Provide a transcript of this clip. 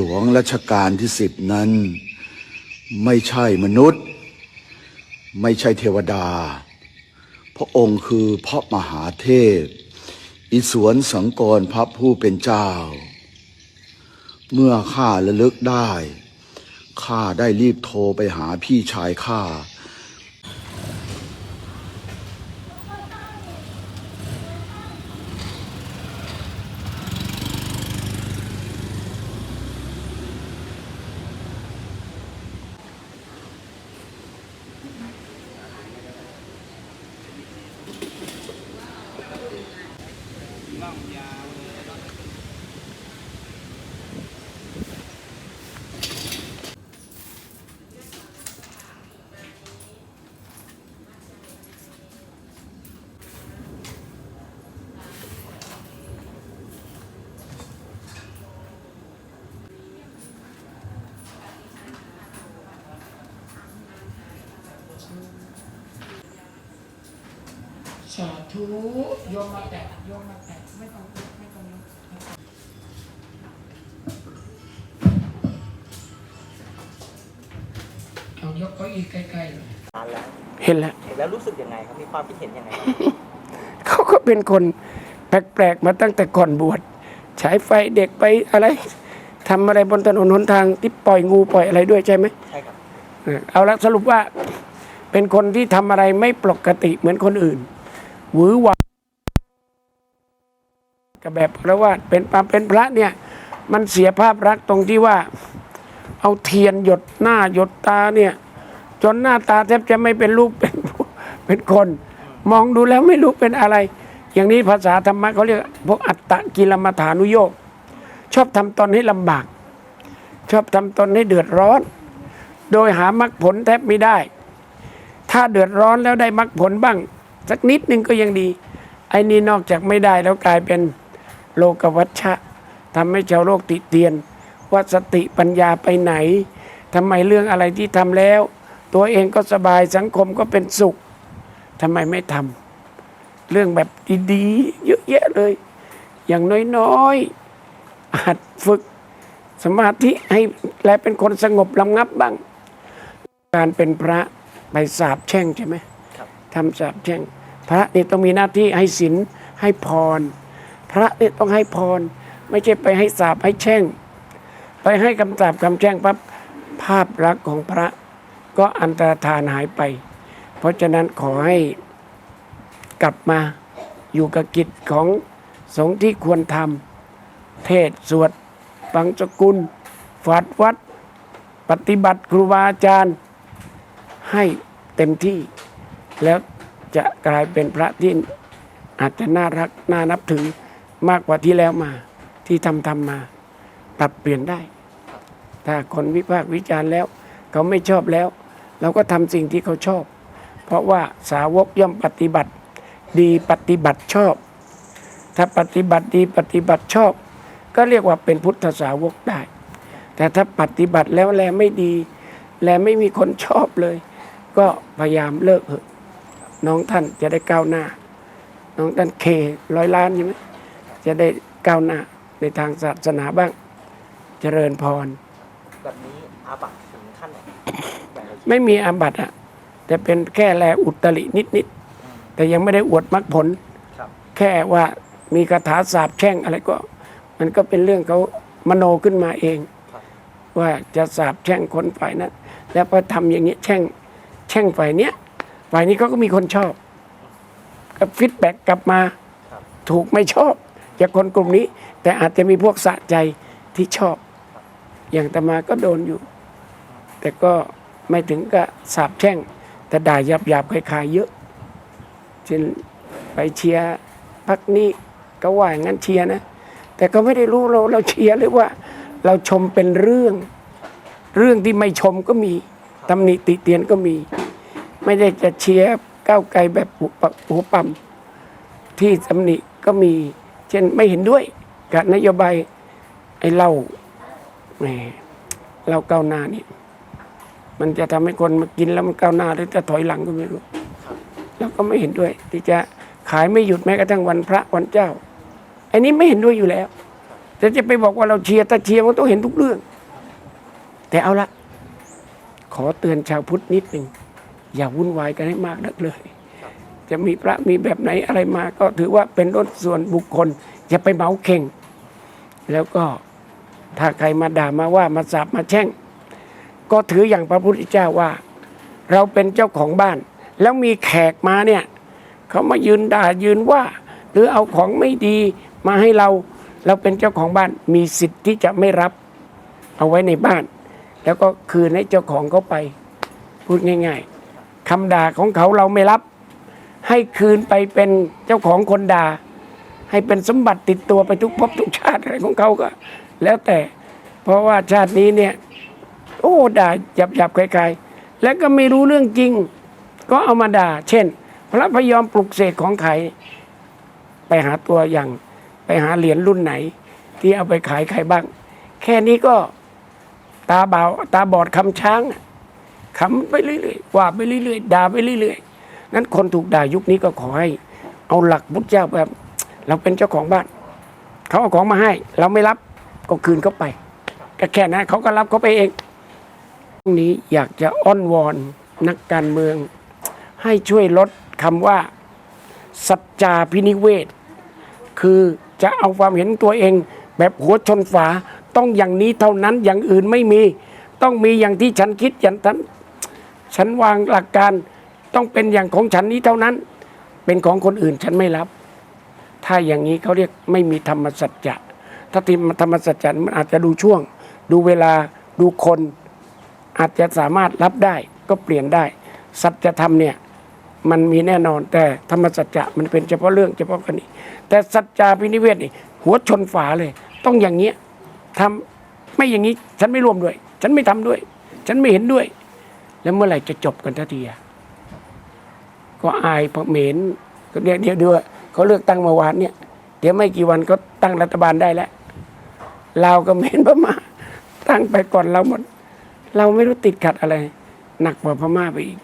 หลวงรัชกาลที่สิบนั้น ไม่ใช่มนุษย์ ไม่ใช่เทวดา พระองค์คือพระมหาเทพ อิศวรสังกรพระผู้เป็นเจ้า เมื่อข้าระลึกได้ ข้าได้รีบโทรไปหาพี่ชายข้า không và สาธุโยมมาแตะโยมมาแตะไม่ต้องยกไม่ต้องยกไม่ต้องเอายกเก็อีกใกล้ๆเลยนานแล้วเห็นแล้ว เห็นแล้วรู้สึกยังไงครับมีความคิดเห็นยังไงครับเขาก็เป็นคนแปลกๆมาตั้งแต่ก่อนบวชฉายไฟเด็กไปอะไรทำอะไรบนถนนหนทางที่ปล่อยงูปล่อยอะไรด้วยใช่ไหมใช่ครับ เออเอาละสรุปว่า เป็นคนที่ทำอะไรไม่ปกติเหมือนคนอื่น หวือหวากับแบบพระว่าเป็นมาเป็นพระเนี่ย มันเสียภาพลักตรงที่ว่า เอาเทียนหยดหน้าหยดตาเนี่ย จนหน้าตาแทบจะไม่เป็นรูปเป็นเป็นคน มองดูแล้วไม่รู้เป็นอะไร อย่างนี้ภาษาธรรมะเขาเรียกพวกอัตตะกิลมัฐานุโยกชอบทำตนให้ลำบาก ชอบทำตนให้เดือดร้อน โดยหามรรคผลแทบไม่ได้ ถ้าเดือดร้อนแล้วได้มรรคผลบ้าง สักนิดนึงก็ยังดี ไอ้นี่นอกจากไม่ได้แล้วกลายเป็นโลกวัชชะทำให้ชาวโลกติเตียน ว่าสติปัญญาไปไหนทำไมเรื่องอะไรที่ทำแล้ว ตัวเองก็สบายสังคมก็เป็นสุขทำไมไม่ทำเรื่องแบบดีๆเยอะแยะเลย อย่างน้อยๆหัดฝึกสมาธิให้และเป็นคนสงบลำงับบ้าง การเป็นพระไปสาบแช่งใช่ไหมครับทำสาบแช่ง พระนี่ต้องมีหน้าที่ให้ศีลให้พร พระนี่ต้องให้พร ไม่ใช่ไปให้สาบให้แช่ง ไปให้คำสาบคำแช่งปั๊บภาพลักษณ์ของพระก็อันตรธานหายไป เพราะฉะนั้นขอให้กลับมาอยู่กับกิจของสงฆ์ที่ควรทำเทศสวดฟังสกุลฝาดวัด ปฏิบัติครูบาอาจารย์ ให้เต็มที่แล้ว จะกลายเป็นพระที่อาจจะน่ารักน่านับถือมากกว่าที่แล้วมา ที่ทำทำมา ปรับเปลี่ยนได้ ถ้าคนวิพากษ์วิจารณ์แล้ว เขาไม่ชอบแล้ว เราก็ทำสิ่งที่เขาชอบ เพราะว่าสาวกย่อมปฏิบัติ ดีปฏิบัติชอบ ถ้าปฏิบัติดีปฏิบัติชอบ ก็เรียกว่าเป็นพุทธสาวกได้ แต่ถ้าปฏิบัติแล้วแลไม่ดี แลไม่มีคนชอบเลย ก็พยายามเลิกเถอะ น้องท่านจะได้ก้าวหน้า น้องท่านเคร้อยล้านใช่ไหมจะได้ก้าวหน้าในทางศาสนาบ้าง เจริญพร แบบนี้อาบัตถึงขั้นไหนแบบในชีวิตไม่มีอาบัติอะแต่เป็นแค่แลอุตรินิดนิดๆแต่ยังไม่ได้อวดมรรคผลครับแค่ว่ามีคาถาสาบแช่งอะไรก็ มันก็เป็นเรื่องเขามโนขึ้นมาเองครับว่าจะสาบแช่งคนฝ่ายนั้นแล้วพอทำอย่างนี้แช่งแช่งฝ่ายเนี้ย ฝ่ายนี้เขาก็มีคนชอบก็ฟีดแบ็กกลับมาครับถูกไม่ชอบ จากคนกลุ่มนี้ แต่อาจจะมีพวกสะใจที่ชอบ อย่างตมาก็โดนอยู่ แต่ก็ไม่ถึงกับสาบแช่ง แต่ด่าหยาบหยาบๆคล้ายๆเยอะเช่นไปเชียร์พักนี้ก็ว่าอย่างนั้นเชียร์นะ แต่ก็ไม่ได้รู้เราเราเชียร์หรือว่า เราชมเป็นเรื่อง เรื่องที่ไม่ชมก็มีตำหนิติเตียนก็มี ไม่ได้จะเชียร์ก้าวไกลแบบหัวปะหัวปั๊มที่ตำหนิก็มี เช่นไม่เห็นด้วยกับนโยบายไอ้เหล้าแหมเหล้าก้าวหน้านี่มันจะทำให้คนมากินแล้วมันก้าวหน้าหรือจะถอยหลังก็ไม่รู้แล้วก็ไม่เห็นด้วย ที่จะขายไม่หยุดแม้กระทั่งวันพระวันเจ้า อันนี้ไม่เห็นด้วยอยู่แล้ว แต่จะไปบอกว่าเราเชียร์ถ้าเชียร์มันต้องเห็นทุกเรื่อง แต่เอาละขอเตือนชาวพุทธนิดหนึ่ง อย่าวุ่นวายกันให้มากนักเลย จะมีพระมีแบบไหนอะไรมา ก็ถือว่าเป็นรถส่วนบุคคล อย่าไปเหมาเข่ง แล้วก็ถ้าใครมาด่ามาว่ามาสาบมาแช่ง ก็ถืออย่างพระพุทธเจ้าว่า เราเป็นเจ้าของบ้าน แล้วมีแขกมาเนี่ยเขามายืนด่ายืนว่า หรือเอาของไม่ดีมาให้เราเราเป็นเจ้าของบ้านมีสิทธิ์ที่จะไม่รับเอาไว้ในบ้าน แล้วก็คืนให้เจ้าของเขาไป พูดง่าย ๆ คำด่าของเขาเราไม่รับ ให้คืนไปเป็นเจ้าของคนด่า ให้เป็นสมบัติติดตัวไปทุกภพทุกชาติอะไรของเขาก็ แล้วแต่ เพราะว่าชาตินี้เนี่ย โอ้ด่าหยับหยับๆไกลๆแล้วก็ไม่รู้เรื่องจริง ก็เอามาด่า เช่น พระพยอมปลุกเสกของขายไปหาตัวอย่างไปหาเหรียญรุ่นไหน ที่เอาไปขายใครบ้าง แค่นี้ก็ตาเบาตาบอดคำช้าง อะคำไปเรื่อยๆว่าไปเรื่อยๆด่าไปเรื่อยๆนั้นคนถูกด่ายุคนี้ก็ขอให้ เอาหลักพุทธเจ้าแบบ เราเป็นเจ้าของบ้าน เขาเอาของมาให้ เราไม่รับก็คืนเขาไปก็แค่นั้นเขาก็รับเขาไปเองตรงนี้อยากจะอ้อนวอนนักการเมือง ให้ช่วยลดคำว่า สัจจาพินิเวศ คือจะเอาความเห็นตัวเอง แบบหัวชนฝาต้องอย่างนี้เท่านั้นอย่างอื่นไม่มี ต้องมีอย่างที่ฉันคิดอย่างนั้น ฉันวางหลักการต้องเป็นอย่างของฉันนี้เท่านั้น เป็นของคนอื่นฉันไม่รับ ถ้าอย่างนี้เขาเรียกไม่มีธรรมสัจจะถ้าธรรมสัจจะมันอาจจะดูช่วง ดูเวลาดูคน อาจจะสามารถรับได้ก็เปลี่ยนได้ สัจธรรมเนี่ยมันมีแน่นอนแต่ธรรมสัจจะมันเป็นเฉพาะเรื่องเฉพาะกรณีแต่สัจจาพินิเวศนี่หัวชนฝาเลย ต้องอย่างเงี้ยทำไม่อย่างนี้ฉันไม่ร่วมด้วย ฉันไม่ทำด้วย ฉันไม่เห็นด้วย แล้วเมื่อไหร่จะจบกันทันทีก็อายพระเหม็นเดี๋ยวเดี๋ยวดูเขาเลือกตั้งเมื่อวานเนี่ย เดี๋ยวไม่กี่วันก็ตั้งรัฐบาลได้แล้วเราก็เหม็นพม่าตั้งไปก่อนเราหมด เราไม่รู้ติดขัดอะไร หนักกว่าพม่าไปอีก